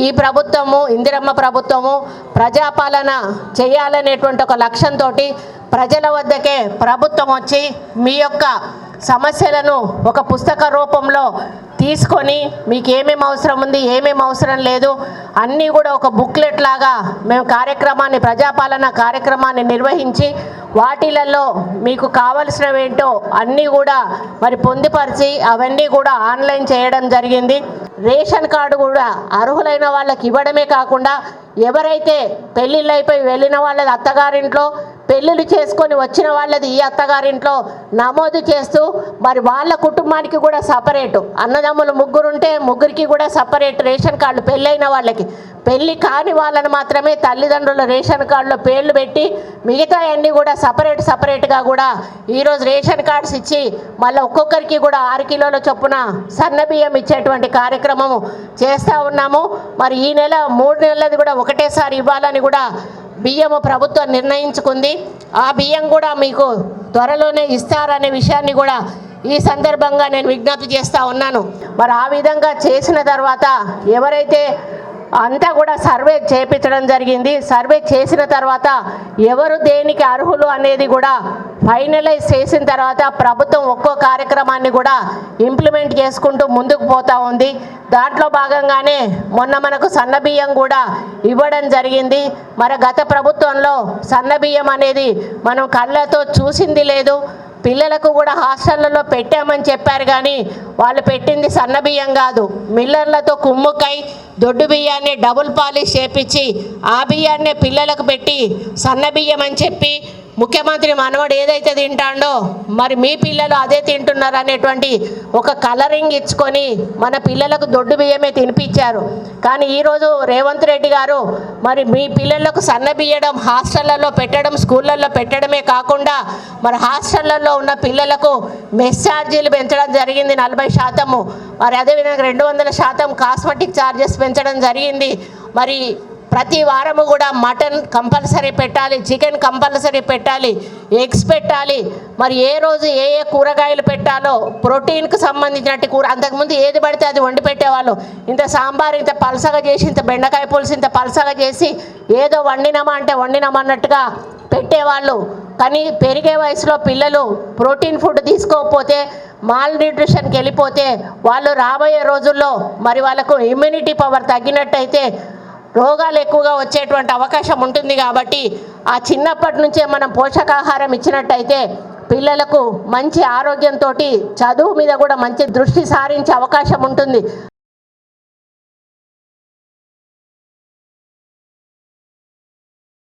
ఈ ప్రభుత్వము ఇందిరమ్మ ప్రభుత్వము ప్రజాపాలన చేయాలనేటువంటి ఒక లక్ష్యంతో ప్రజల వద్దకే ప్రభుత్వం వచ్చి మీ యొక్క సమస్యలను ఒక పుస్తక రూపంలో తీసుకొని మీకు ఏమేమి అవసరం ఉంది ఏమేమి అవసరం లేదు అన్నీ కూడా ఒక బుక్లెట్ లాగా మేము కార్యక్రమాన్ని ప్రజాపాలన కార్యక్రమాన్ని నిర్వహించి వాటిలలో మీకు కావలసినవేంటో అన్నీ కూడా మరి పొందుపరిచి అవన్నీ కూడా ఆన్లైన్ చేయడం జరిగింది. రేషన్ కార్డు కూడా అర్హులైన వాళ్ళకి ఇవ్వడమే కాకుండా ఎవరైతే పెళ్ళిళ్ళు అయిపోయి వెళ్ళిన వాళ్ళది అత్తగారింట్లో పెళ్ళిళ్ళు చేసుకొని వచ్చిన వాళ్ళది ఈ అత్తగారింట్లో నమోదు చేస్తూ మరి వాళ్ళ కుటుంబానికి కూడా సపరేటు. అన్నదమ్ములు ముగ్గురుంటే ముగ్గురికి కూడా సపరేట్ రేషన్ కార్డులు పెళ్ళైన వాళ్ళకి. పెళ్ళి కాని వాళ్ళని మాత్రమే తల్లిదండ్రుల రేషన్ కార్డులో పేర్లు పెట్టి మిగతా అన్నీ కూడా సపరేట్ సపరేట్గా కూడా ఈరోజు రేషన్ కార్డ్స్ ఇచ్చి మళ్ళీ ఒక్కొక్కరికి కూడా ఆరు కిలోల చొప్పున సన్న బియ్యం ఇచ్చేటువంటి కార్యక్రమము చేస్తూ ఉన్నాము. మరి ఈ నెల మూడు నెలలది కూడా ఒకటేసారి ఇవ్వాలని కూడా బియ్యము ప్రభుత్వం నిర్ణయించుకుంది. ఆ బియ్యం కూడా మీకు త్వరలోనే ఇస్తారనే విషయాన్ని కూడా ఈ సందర్భంగా నేను విజ్ఞప్తి చేస్తూ ఉన్నాను. మరి ఆ విధంగా చేసిన తర్వాత ఎవరైతే అంతా కూడా సర్వే చేపించడం జరిగింది సర్వే చేసిన తర్వాత ఎవరు దేనికి అర్హులు అనేది కూడా ఫైనలైజ్ చేసిన తర్వాత ప్రభుత్వం ఒక్కో కార్యక్రమాన్ని కూడా ఇంప్లిమెంట్ చేసుకుంటూ ముందుకు పోతా ఉంది. దాంట్లో భాగంగానే మొన్న మనకు సన్నబియ్యం కూడా ఇవ్వడం జరిగింది. మరి గత ప్రభుత్వంలో సన్నబియ్యం అనేది మనం కళ్ళతో చూసింది లేదు. పిల్లలకు కూడా హాస్టళ్ళలో పెట్టామని చెప్పారు కానీ వాళ్ళు పెట్టింది సన్నబియ్యం కాదు. మిల్లర్లతో కుమ్ముకై దొడ్డు బియ్యాన్ని డబుల్ పాలిష్ చేపించి ఆ బియ్యాన్నే పిల్లలకు పెట్టి సన్నబియ్యం అని చెప్పి ముఖ్యమంత్రి మనవడు ఏదైతే తింటాడో మరి మీ పిల్లలు అదే తింటున్నారు అనేటువంటి ఒక కలరింగ్ ఇచ్చుకొని మన పిల్లలకు దొడ్డు బియ్యమే తినిపించారు. కానీ ఈరోజు రేవంత్ రెడ్డి గారు మరి మీ పిల్లలకు సన్న బియ్యడం హాస్టళ్ళలో పెట్టడం స్కూళ్ళల్లో పెట్టడమే కాకుండా మరి హాస్టళ్ళలో ఉన్న పిల్లలకు మెస్ ఛార్జీలు పెంచడం జరిగింది నలభై శాతము. మరి అదేవిధంగా రెండు వందల శాతం కాస్మెటిక్ ఛార్జెస్ పెంచడం జరిగింది. మరి ప్రతి వారము కూడా మటన్ కంపల్సరీ పెట్టాలి చికెన్ కంపల్సరీ పెట్టాలి ఎగ్స్ పెట్టాలి. మరి ఏ రోజు ఏ ఏ కూరగాయలు పెట్టాలో ప్రోటీన్కి సంబంధించినట్టు కూర అంతకుముందు ఏది పడితే అది వండి పెట్టేవాళ్ళు. ఇంత సాంబార్ ఇంత పలసగా చేసి ఇంత బెండకాయ పులుసు ఇంత పలసగా చేసి ఏదో వండినామా అంటే వండినామన్నట్టుగా పెట్టేవాళ్ళు. కానీ పెరిగే వయసులో పిల్లలు ప్రోటీన్ ఫుడ్ తీసుకోకపోతే మాల్ న్యూట్రిషన్కి వెళ్ళిపోతే వాళ్ళు రాబోయే రోజుల్లో మరి వాళ్ళకు ఇమ్యూనిటీ పవర్ తగ్గినట్టయితే రోగాలు ఎక్కువగా వచ్చేటువంటి అవకాశం ఉంటుంది కాబట్టి ఆ చిన్నప్పటి నుంచే మనం పోషకాహారం ఇచ్చినట్టయితే పిల్లలకు మంచి ఆరోగ్యంతో చదువు మీద కూడా మంచి దృష్టి సారించే అవకాశం ఉంటుంది.